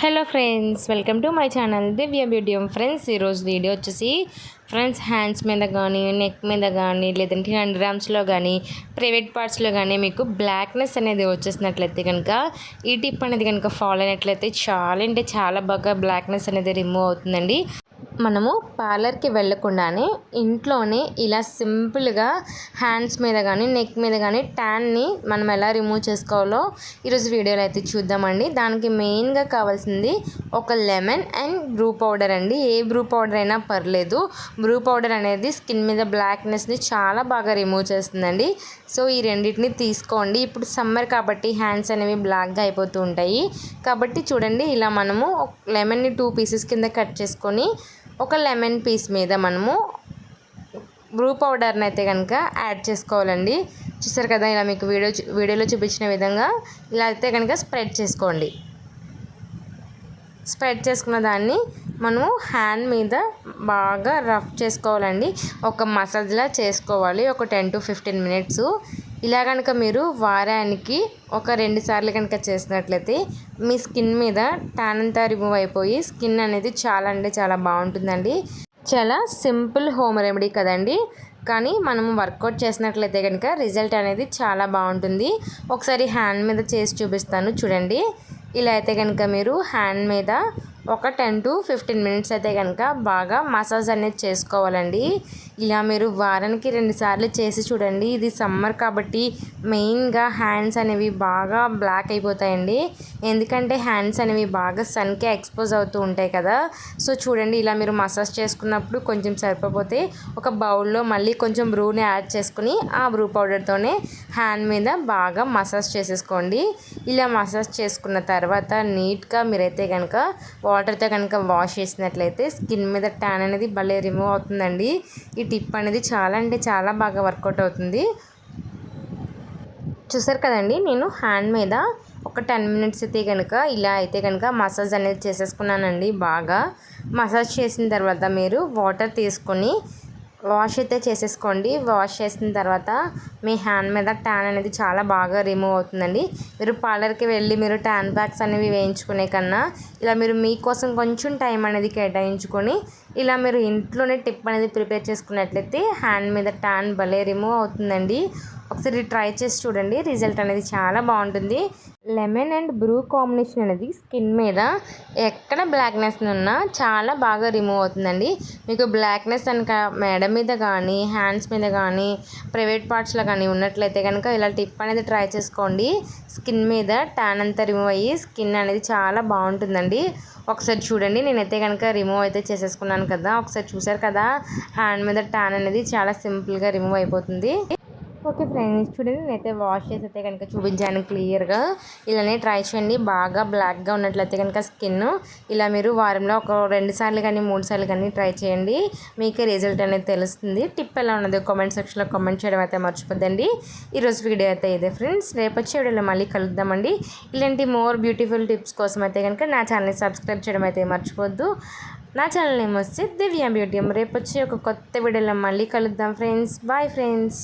Hello friends welcome to my channel Divya beautium friends ఈరోజు video వచ్చేసి friends hands మీద కానీ నెక్ మీద కానీ లేదంటే హ్యాండ్ రామ్స్లో కానీ ప్రైవేట్ పార్ట్స్లో కానీ మీకు బ్లాక్నెస్ అనేది వచ్చేసినట్లయితే కనుక ఈ టిప్ అనేది కనుక ఫాలో అయినట్లయితే చాలా అంటే చాలా బాగా బ్లాక్నెస్ అనేది రిమూవ్ అవుతుందండి. మనము పార్లర్కి వెళ్ళకుండానే ఇంట్లోనే ఇలా సింపుల్గా హ్యాండ్స్ మీద కానీ నెక్ మీద కానీ ట్యాన్ని మనం ఎలా రిమూవ్ చేసుకోవాలో ఈరోజు వీడియోలో అయితే చూద్దామండి. దానికి మెయిన్గా కావాల్సింది ఒక లెమన్ అండ్ బ్రూ పౌడర్ అండి. ఏ బ్రూ పౌడర్ అయినా పర్లేదు. బ్రూ పౌడర్ అనేది స్కిన్ మీద బ్లాక్నెస్ని చాలా బాగా రిమూవ్ చేస్తుందండి. సో ఈ రెండింటిని తీసుకోండి. ఇప్పుడు సమ్మర్ కాబట్టి హ్యాండ్స్ అనేవి బ్లాక్గా అయిపోతూ ఉంటాయి. కాబట్టి చూడండి ఇలా మనము లెమన్ని టూ పీసెస్ కింద కట్ చేసుకొని ఒక లెమన్ పీస్ మీద మనము బ్రూ పౌడర్ని అయితే కనుక యాడ్ చేసుకోవాలండి. చూసారు కదా ఇలా మీకు వీడియో వీడియోలో చూపించిన విధంగా ఇలా అయితే కనుక స్ప్రెడ్ చేసుకోండి. స్ప్రెడ్ చేసుకున్న దాన్ని మనము హ్యాండ్ మీద బాగా రఫ్ చేసుకోవాలండి. ఒక మసాజ్లా చేసుకోవాలి. ఒక టెన్ టు ఫిఫ్టీన్ మినిట్స్ ఇలా కనుక మీరు వారానికి ఒక రెండు సార్లు కనుక చేసినట్లయితే మీ స్కిన్ మీద ట్యాన్ అంతా రిమూవ్ అయిపోయి స్కిన్ అనేది చాలా అంటే చాలా బాగుంటుందండి. చాలా సింపుల్ హోమ్ రెమెడీ కదండి. కానీ మనం వర్కౌట్ చేసినట్లయితే కనుక రిజల్ట్ అనేది చాలా బాగుంటుంది. ఒకసారి హ్యాండ్ మీద చేసి చూపిస్తాను చూడండి. ఇలా అయితే కనుక మీరు హ్యాండ్ మీద ఒక టెన్ టు ఫిఫ్టీన్ మినిట్స్ అయితే కనుక బాగా మసాజ్ అనేది చేసుకోవాలండి. ఇలా మీరు వారానికి రెండుసార్లు చేసి చూడండి. ఇది సమ్మర్ కాబట్టి మెయిన్గా హ్యాండ్స్ అనేవి బాగా బ్లాక్ అయిపోతాయండి. ఎందుకంటే హ్యాండ్స్ అనేవి బాగా సన్కి ఎక్స్పోజ్ అవుతూ ఉంటాయి కదా. సో చూడండి ఇలా మీరు మసాజ్ చేసుకున్నప్పుడు కొంచెం సరిపోతే ఒక బౌల్లో మళ్ళీ కొంచెం బ్రూని యాడ్ చేసుకుని ఆ బ్రూ పౌడర్తోనే హ్యాండ్ మీద బాగా మసాజ్ చేసేసుకోండి. ఇలా మసాజ్ చేసుకున్న తర్వాత నీట్గా మీరైతే కనుక వాటర్తో కనుక వాష్ చేసినట్లయితే స్కిన్ మీద ట్యాన్ అనేది భలే రిమూవ్ అవుతుందండి. ఈ టిప్ అనేది చాలా అంటే చాలా బాగా వర్కౌట్ అవుతుంది. చూసారు కదండి నేను హ్యాండ్ మీద ఒక టెన్ మినిట్స్ అయితే కనుక ఇలా అయితే కనుక మసాజ్ అనేది చేసేసుకున్నానండి బాగా. మసాజ్ చేసిన తర్వాత మీరు వాటర్ తీసుకొని వాష్ అయితే చేసేసుకోండి. వాష్ చేసిన తర్వాత మీ హ్యాండ్ మీద ట్యాన్ అనేది చాలా బాగా రిమూవ్ అవుతుందండి. మీరు పార్లర్కి వెళ్ళి మీరు ట్యాన్ ప్యాక్స్ అనేవి వేయించుకునే కన్నా ఇలా మీరు మీకోసం కొంచెం టైం అనేది కేటాయించుకొని ఇలా మీరు ఇంట్లోనే టిప్ అనేది ప్రిపేర్ చేసుకున్నట్లయితే హ్యాండ్ మీద ట్యాన్ భలే రిమూవ్ అవుతుందండి. ఒకసారి ట్రై చేసి చూడండి. రిజల్ట్ అనేది చాలా బాగుంటుంది. లెమన్ అండ్ బ్రూ కాంబినేషన్ అనేది స్కిన్ మీద ఎక్కడ బ్లాక్నెస్ ఉన్నా చాలా బాగా రిమూవ్ అవుతుందండి. మీకు బ్లాక్నెస్ కనుక మెడ మీద కానీ హ్యాండ్స్ మీద కానీ ప్రైవేట్ పార్ట్స్లో కానీ ఉన్నట్లయితే కనుక ఇలా టిప్ అనేది ట్రై చేసుకోండి. స్కిన్ మీద ట్యాన్ అంతా రిమూవ్ అయ్యి స్కిన్ అనేది చాలా బాగుంటుందండి. ఒకసారి చూడండి నేనైతే కనుక రిమూవ్ అయితే చేసేసుకున్నాను కదా. ఒకసారి చూసారు కదా హ్యాండ్ మీద ట్యాన్ అనేది చాలా సింపుల్గా రిమూవ్ అయిపోతుంది. ఓకే ఫ్రెండ్స్ చూడండి నేనైతే వాష్ చేసి అయితే కనుక చూపించాను క్లియర్గా ఇలానే ట్రై చేయండి బాగా బ్లాక్గా ఉన్నట్లయితే కనుక స్కిన్ ఇలా మీరు వారంలో ఒక రెండు సార్లు కానీ మూడు సార్లు కానీ ట్రై చేయండి. మీకే రిజల్ట్ అనేది తెలుస్తుంది. టిప్ ఎలా ఉన్నది కామెంట్ సెక్షన్లో కామెంట్ చేయడం అయితే మర్చిపోద్దండి. ఈరోజు వీడియో అయితే ఇదే ఫ్రెండ్స్. రేపు వచ్చే వీడియోలో మళ్ళీ కలుద్దామండి. ఇలాంటి మోర్ బ్యూటిఫుల్ టిప్స్ కోసం అయితే కనుక నా ఛానల్ని సబ్స్క్రైబ్ చేయడం అయితే మర్చిపోద్దు. నా ఛానల్ నేమ్ వచ్చి దివ్య బ్యూటియం రేపు వచ్చి ఒక కొత్త వీడియోలో మళ్ళీ కలుద్దాం ఫ్రెండ్స్. Bye friends